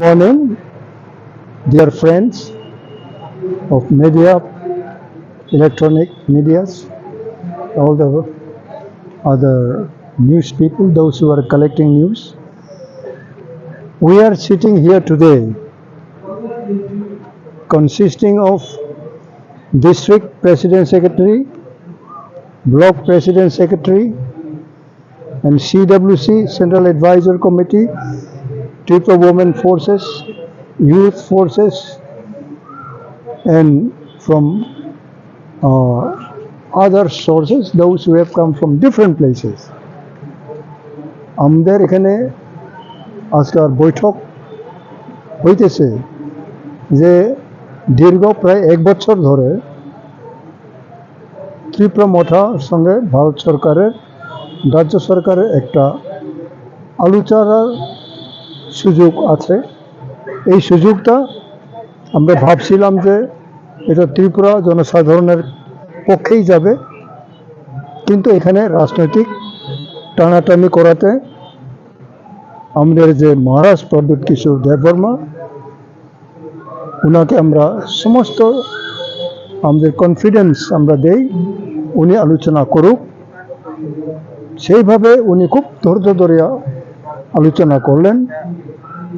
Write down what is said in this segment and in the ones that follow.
morning, dear friends of media, electronic medias, all the other news people, those who are collecting news. We are sitting here today consisting of district president secretary, block president secretary, and CWC, Central Advisor Committee, Triple Women Forces, Youth Forces, and from uh, other sources, those who have come from different places. আমাদের এখানে আজকাল বৈঠক হইতেছে যে দীর্ঘ প্রায় এক বছর ধরে ত্রিপুরা মঠার সঙ্গে ভারত সরকারের রাজ্য সরকারের একটা আলোচনার সুযোগ আছে। এই সুযোগটা আমরা ভাবছিলাম যে এটা ত্রিপুরা জনসাধারণের পক্ষেই যাবে। কিন্তু এখানে রাজনৈতিক টানাটানি করাতে আমাদের যে মহারাজ প্রদ্যুৎ কিশোর দেববর্মা ওনাকে আমরা সমস্ত আমাদের কনফিডেন্স আমরা দেই, উনি আলোচনা করুক। সেইভাবে উনি খুব ধৈর্য ধরিয়া আলোচনা করলেন।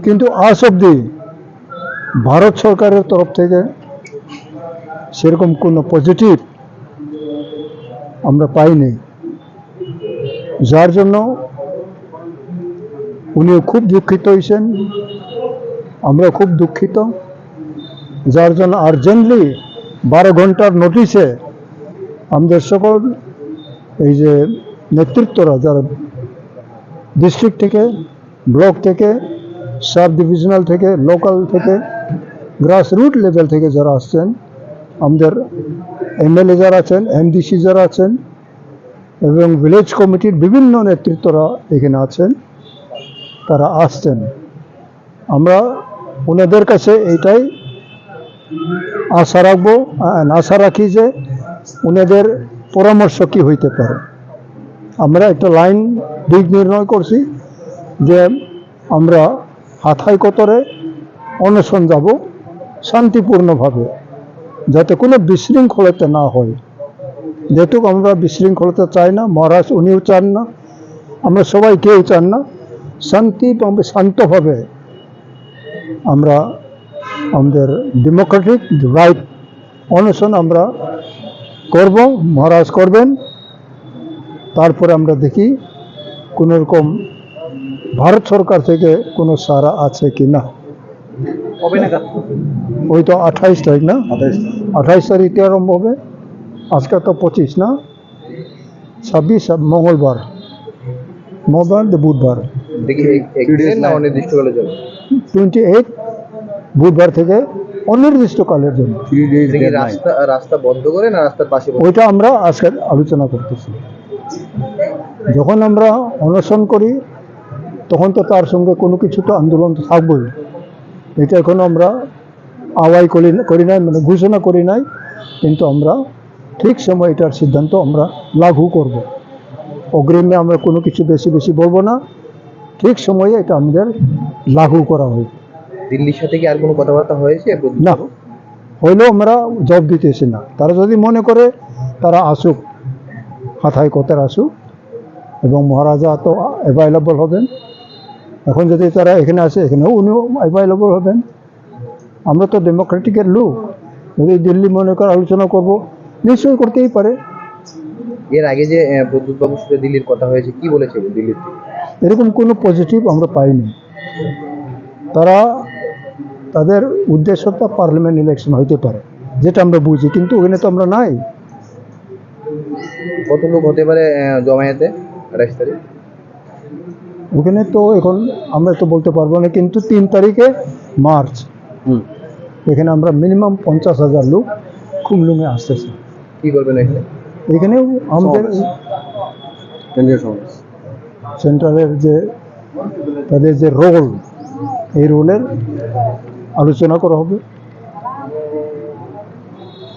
কিন্তু আজ অব্দি ভারত সরকারের তরফ থেকে সেরকম কোনো পজিটিভ আমরা পাইনি। যার জন্য উনিও খুব দুঃখিত হয়েছেন আমরা খুব দুঃখিত। যার জন্য আর্জেন্টলি বারো ঘণ্টার নোটিশে আমাদের সকল এই যে নেতৃত্বরা, যারা ডিস্ট্রিক্ট থেকে ব্লক থেকে সাব ডিভিশনাল থেকে লোকাল থেকে গ্রাস রুট লেভেল থেকে যারা আসছেন, আমাদের এমএলএ যারা আছেন এমডিসি যারা আছেন, এবং ভিলেজ কমিটির বিভিন্ন নেতৃত্বরা এখানে আছেন, তারা আসছেন। আমরা ওনাদের কাছে এইটাই আশা রাখব আশা রাখি যে ওনাদের পরামর্শ কি হইতে পারে। আমরা একটা লাইন দিক নির্ণয় করছি যে আমরা হাথাই কতরে অনশন যাব শান্তিপূর্ণভাবে, যাতে কোনো বিশৃঙ্খলতা না হয়। যেহেতু আমরা বিশৃঙ্খলতা চাই না, মহারাজ উনিও চান না, আমরা সবাই কেউ চান না, শান্তি শান্তভাবে আমরা আমাদের ডেমোক্রেটিক রাইট অনশন আমরা করব, মহারাজ করবেন। তারপরে আমরা দেখি কোনো রকম ভারত সরকার থেকে কোনো সারা আছে কি না? ওই তো আঠাইশ তারিখ না? আঠাইশ। তারিখে আরম্ভ হবে। আজকে তো পঁচিশ না? ছাব্বিশ মঙ্গলবার। মঙ্গলবার দিয়ে বুধবার? দেখি এক্সিডেন্ট না অনির্দিষ্টকালের জন্য। টোয়েন্টি এইট বুধবার থেকে অনির্দিষ্টকালের জন্য। রাস্তা রাস্তা বন্ধ করে না রাস্তার পাশে ওইটা আমরা আজকে আলোচনা করতেছি। যখন আমরা অনশন করি তখন তো তার সঙ্গে কোনো কিছু তো আন্দোলন তো থাকবই। এটা এখনও আমরা আওয়াই করি করি নাই মানে ঘোষণা করি নাই কিন্তু আমরা ঠিক সময় এটার সিদ্ধান্ত আমরা লাগু করব। অগ্রিমে আমরা কোনো কিছু বেশি বেশি বলব না। ঠিক সময়ে এটা আমাদের লাগু করা হবে দিল্লির সাথে কি আর কোনো কথাবার্তা হয়েছে? না হইলেও আমরা জব দিতেছি না। তারা যদি মনে করে তারা আসুক হাথায় কথার আসুক এবং মহারাজা তো অ্যাভেলেবল হবেন। এখন যদি তারা এখানে আসে এখানেও উনিও অ্যাভেলেবল হবেন। আমরা তো ডেমোক্রেটিকের লোক। যদি দিল্লি মনে করে আলোচনা করব নিশ্চয়ই করতেই পারে। এর আগে যে আহ, প্রদ্যুৎ সাথে দিল্লির কথা হয়েছে কি বলেছে দিল্লির এরকম কোনো পজিটিভ আমরা পাইনি। তারা তাদের উদ্দেশ্যটা পার্লামেন্ট ইলেকশন হইতে পারে যেটা আমরা বুঝি কিন্তু ওখানে তো আমরা নাই। কত লোক হতে পারে জমায়েতে আঠাশ তারিখ? ওখানে তো এখন আমরা তো বলতে পারব না কিন্তু তিন তারিখে মার্চ। এখানে আমরা মিনিমাম পঞ্চাশ হাজার লোক কুমলুঙে আসতেছে। কি করবেন এখানে? এখানেও আমাদের সেন্ট্রালের যে তাদের যে রোল এই রোলের আলোচনা করা হবে।